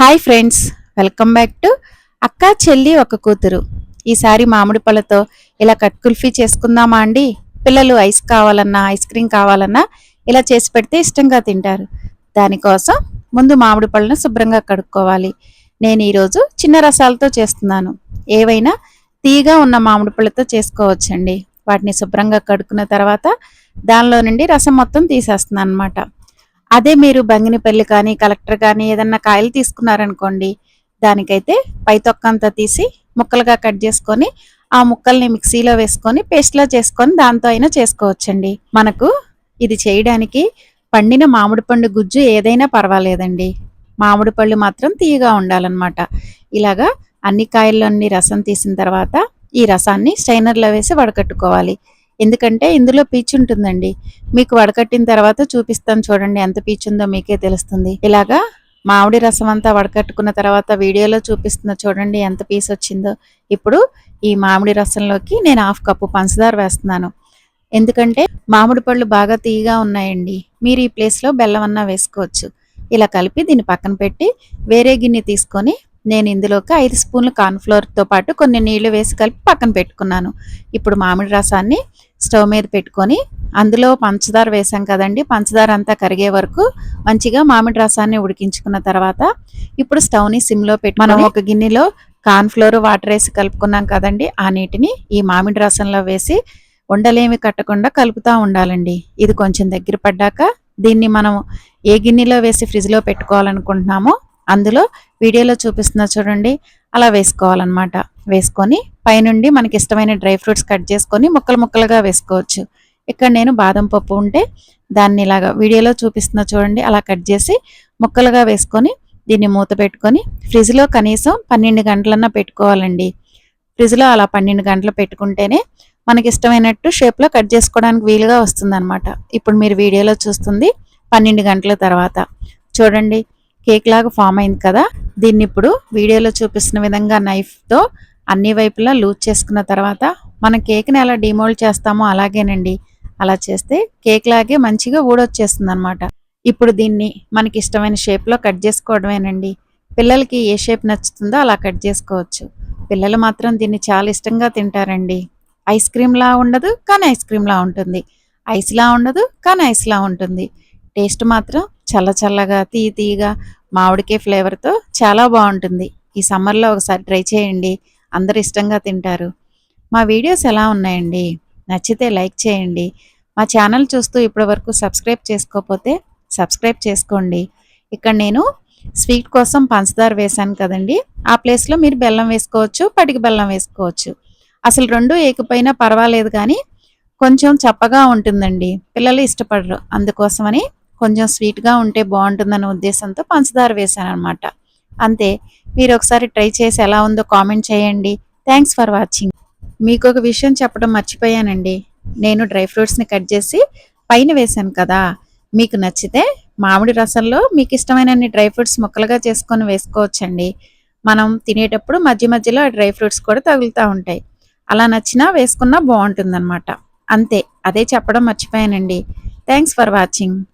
Hi friends welcome back to అక్క చెల్లి ఒక కూతురు. ఈసారి మామిడి పళ్ళతో ఇలా కట్ కుల్ఫీ చేసుకుందామా అండి? పిల్లలు ఐస్ కావాలన్నా ఐస్ క్రీమ్ కావాలన్నా ఇలా చేసి పెడితే ఇష్టంగా తింటారు. దానికోసం ముందు మామిడి పళ్ళను శుభ్రంగా కడుక్కోవాలి. నేను ఈరోజు చిన్న రసాలతో చేస్తున్నాను. ఏవైనా తీగా ఉన్న మామిడి పళ్ళతో చేసుకోవచ్చండి. వాటిని శుభ్రంగా కడుక్కున్న తర్వాత దానిలో నుండి రసం మొత్తం తీసేస్తున్నాను అనమాట అదే మీరు బంగినపల్లి కానీ కలెక్టర్ కానీ ఏదన్నా కాయలు తీసుకున్నారనుకోండి దానికైతే పై తొక్క అంతా తీసి ముక్కలుగా కట్ చేసుకొని ఆ ముక్కల్ని మిక్సీలో వేసుకొని పేస్ట్లో చేసుకొని దాంతో అయినా చేసుకోవచ్చండి. మనకు ఇది చేయడానికి పండిన మామిడి పండు గుజ్జు ఏదైనా పర్వాలేదండి. మామిడి పళ్ళు మాత్రం తీయగా ఉండాలన్నమాట. ఇలాగా అన్ని కాయల్లోని రసం తీసిన తర్వాత ఈ రసాన్ని స్ట్రైనర్లో వేసి వడకట్టుకోవాలి. ఎందుకంటే ఇందులో పీచు ఉంటుందండి. మీకు వడకట్టిన తర్వాత చూపిస్తాను చూడండి ఎంత పీచు ఉందో మీకే తెలుస్తుంది. ఇలాగా మామిడి రసం అంతా వడకట్టుకున్న తర్వాత వీడియోలో చూపిస్తున్న చూడండి ఎంత పీస్ వచ్చిందో. ఇప్పుడు ఈ మామిడి రసంలోకి నేను హాఫ్ కప్పు పంచదార వేస్తున్నాను. ఎందుకంటే మామిడి పళ్ళు బాగా తీయగా ఉన్నాయండి. మీరు ఈ ప్లేస్లో బెల్లం అన్నా వేసుకోవచ్చు. ఇలా కలిపి దీన్ని పక్కన పెట్టి వేరే గిన్నె తీసుకొని నేను ఇందులోకి ఐదు స్పూన్లు కార్న్ఫ్లోర్తో పాటు కొన్ని నీళ్ళు వేసి కలిపి పక్కన పెట్టుకున్నాను. ఇప్పుడు మామిడి రసాన్ని స్టవ్ మీద పెట్టుకొని అందులో పంచదార వేసాం కదండి. పంచదార అంతా కరిగే వరకు మంచిగా మామిడి రసాన్ని ఉడికించుకున్న తర్వాత ఇప్పుడు స్టవ్ని సిమ్లో పెట్టి మనం ఒక గిన్నెలో కార్న్ఫ్లోర్ వాటర్ వేసి కలుపుకున్నాం కదండి. ఆ నీటిని ఈ మామిడి రసంలో వేసి ఉండలేమి కట్టకుండా కలుపుతూ ఉండాలండి. ఇది కొంచెం దగ్గర పడ్డాక దీన్ని మనం ఏ గిన్నెలో వేసి ఫ్రిడ్జ్లో పెట్టుకోవాలనుకుంటున్నామో అందులో వీడియోలో చూపిస్తున్న చూడండి. అలా వేసుకోవాలన్నమాట. వేసుకొని పైనుండి మనకి ఇష్టమైన డ్రై ఫ్రూట్స్ కట్ చేసుకొని ముక్కలు ముక్కలుగా వేసుకోవచ్చు. ఇక్కడ నేను బాదం పప్పు ఉంటే దాన్ని ఇలాగా వీడియోలో చూపిస్తున్న చూడండి అలా కట్ చేసి ముక్కలుగా వేసుకొని దీన్ని మూత పెట్టుకొని ఫ్రిడ్జ్లో కనీసం పన్నెండు గంటలన్నా పెట్టుకోవాలండి. ఫ్రిడ్జ్లో అలా పన్నెండు గంటలు పెట్టుకుంటేనే మనకి ఇష్టమైనట్టు షేప్లో కట్ చేసుకోవడానికి వీలుగా వస్తుందన్నమాట. ఇప్పుడు మీరు వీడియోలో చూస్తుంది పన్నెండు గంటల తర్వాత. చూడండి కేక్ లాగా ఫామ్ అయింది కదా? దీన్ని ఇప్పుడు వీడియోలో చూపిస్తున్న విధంగా నైఫ్తో అన్ని వైపులా లూజ్ చేసుకున్న తర్వాత మనం కేక్ని ఎలా డిమోల్డ్ చేస్తామో అలాగేనండి. అలా చేస్తే కేక్ లాగే మంచిగా ఊడొచ్చేస్తుంది అనమాట ఇప్పుడు దీన్ని మనకి ఇష్టమైన షేప్లో కట్ చేసుకోవడమేనండి. పిల్లలకి ఏ షేప్ నచ్చుతుందో అలా కట్ చేసుకోవచ్చు. పిల్లలు మాత్రం దీన్ని చాలా ఇష్టంగా తింటారండి. ఐస్ క్రీమ్లా ఉండదు కానీ ఐస్ క్రీమ్లా ఉంటుంది. ఐస్లా ఉండదు కానీ ఐస్లా ఉంటుంది. టేస్ట్ మాత్రం చల్ల చల్లగా తీయ తీయగా మామిడికాయ ఫ్లేవర్తో చాలా బాగుంటుంది. ఈ సమ్మర్లో ఒకసారి ట్రై చేయండి. అందరు ఇష్టంగా తింటారు. మా వీడియోస్ ఎలా ఉన్నాయండి? నచ్చితే లైక్ చేయండి. మా ఛానల్ చూస్తూ ఇప్పటి వరకు సబ్స్క్రైబ్ చేసుకోకపోతే సబ్స్క్రైబ్ చేసుకోండి. ఇక్కడ నేను స్వీట్ కోసం పంచదార వేశాను కదండి. ఆ ప్లేస్లో మీరు బెల్లం వేసుకోవచ్చు పటికి బెల్లం వేసుకోవచ్చు. అసలు రెండు ఏకపోయినా పర్వాలేదు కానీ కొంచెం చప్పగా ఉంటుందండి. పిల్లలు ఇష్టపడరు. అందుకోసమని కొంచెం స్వీట్గా ఉంటే బాగుంటుందనే ఉద్దేశంతో పంచదార వేశాను అనమాట అంతే. మీరు ఒకసారి ట్రై చేసి ఎలా ఉందో కామెంట్ చేయండి. థ్యాంక్స్ ఫర్ వాచింగ్ మీకు ఒక విషయం చెప్పడం మర్చిపోయానండి. నేను డ్రై ఫ్రూట్స్ని కట్ చేసి పైన వేశాను కదా. మీకు నచ్చితే మామిడి రసంలో మీకు ఇష్టమైన డ్రై ఫ్రూట్స్ ముక్కలుగా చేసుకొని వేసుకోవచ్చండి. మనం తినేటప్పుడు మధ్య మధ్యలో డ్రై ఫ్రూట్స్ కూడా తగులుతూ ఉంటాయి. అలా నచ్చినా వేసుకున్నా బాగుంటుందన్నమాట. అంతే. అదే చెప్పడం మర్చిపోయానండి. Thanks for watching